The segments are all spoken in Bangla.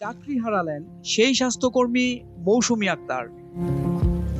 চাকরি হারালেন সেই স্বাস্থ্যকর্মী মৌসুমী আক্তার।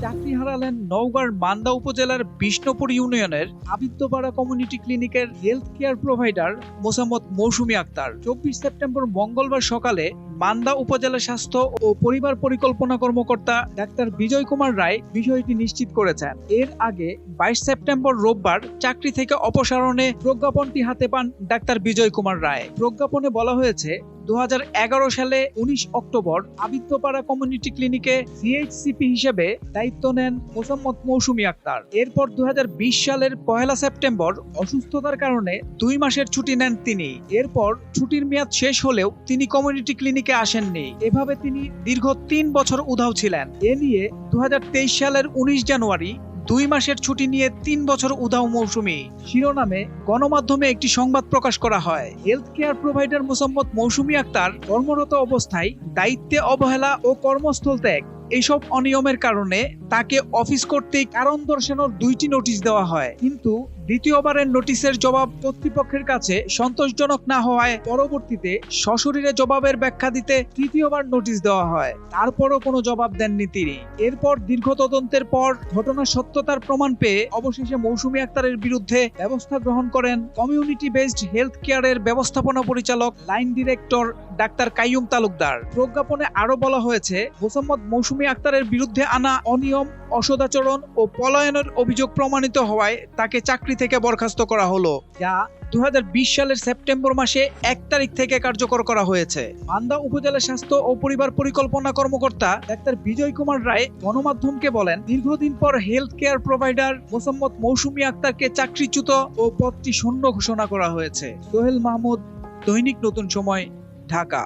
চাকরি হারালেন নওগাঁর মান্দা উপজেলার বিষ্ণুপুর ইউনিয়নের আবিদ্যপাড়া কমিউনিটি ক্লিনিকের health care provider Mosammat Mousumi Akter. চব্বিশ সেপ্টেম্বর মঙ্গলবার সকালে মান্দা উপজেলা স্বাস্থ্য ও পরিবার পরিকল্পনা কর্মকর্তা ডাক্তার বিজয় কুমার রায় বিষয়টি নিশ্চিত করেছেন। এর আগে বাইশ সেপ্টেম্বর রোববার চাকরি থেকে অপসারণে প্রজ্ঞাপনটি হাতে পান ডাক্তার বিজয় কুমার রায়। প্রজ্ঞাপনে বলা হয়েছে দু হাজার এগারো সালে উনিশ অক্টোবর আবিত্যপাড়া কমিউনিটি ক্লিনিকে সিএইচসিপি হিসেবে দায়িত্ব নেন মোসাম্মদ মৌসুমি আক্তার। এরপর দু হাজার বিশ সালের পহেলা সেপ্টেম্বর অসুস্থতার কারণে দুই মাসের ছুটি নেন তিনি। এরপর ছুটির মেয়াদ শেষ হলেও তিনি কমিউনিটি ক্লিনিকে আসেননি। এভাবে তিনি দীর্ঘ তিন বছর উধাও ছিলেন। এ নিয়ে দু হাজার তেইশ সালের উনিশ জানুয়ারি দুই মাসের ছুটি নিয়ে তিন বছর উদাও মৌসুমি। শিরোনামে গণমাধ্যমে একটি সংবাদ প্রকাশ করা হয়। Health care provider Mosammat Mousumi Akter কর্মরত অবস্থায় দায়িত্বে অবহেলা ও কর্মস্থল ত্যাগ এইসব অনিয়মের কারণে তাকে অফিস কর্তৃক কারণ দর্শানোর দুইটি নোটিশ দেওয়া হয়। কিন্তু দ্বিতীয়বারের নোটিশের জবাব কর্তৃপক্ষের কাছে সন্তোষজনক না হওয়ায় পরবর্তীতে সশরীরে জবাবের ব্যাখ্যা দিতে তৃতীয়বার নোটিশ দেওয়া হয়। তারপরও কোনো জবাব দেননি তিনি। এরপর দীর্ঘ তদন্তের পর ঘটনার সত্যতার প্রমাণ পেয়ে অবশেষে মৌসুমী আক্তারের বিরুদ্ধে ব্যবস্থা গ্রহণ করেন কমিউনিটি বেসড হেলথ কেয়ারের ব্যবস্থাপনা পরিচালক, লাইন ডিরেক্টর ডাক্তার কাইয়ুম তালুকদার। প্রজ্ঞাপনে আরও বলা হয়েছে, মোসাম্মদ মৌসুমী আক্তারের বিরুদ্ধে আনা অনিয়ম, অসদাচরণ ও পলায়নের অভিযোগ প্রমাণিত হওয়ায় তাকে চাকরি থেকে বরখাস্ত করা হলো, যা দুই হাজার বিশ সালের সেপ্টেম্বর মাসে এক তারিখ থেকে কার্যকর করা হয়েছে। মান্দা উপজেলা স্বাস্থ্য ও পরিবার পরিকল্পনা কর্মকর্তা ডাক্তার বিজয় কুমার রায় গণমাধ্যমকে বলেন, দীর্ঘদিন পর health care provider Mosammat Mousumi আক্তারকে চাকরিচ্যুত ও পদটি শূন্য ঘোষণা করা হয়েছে। সোহেল মাহমুদ, দৈনিক নতুন সময়, ঢাকা।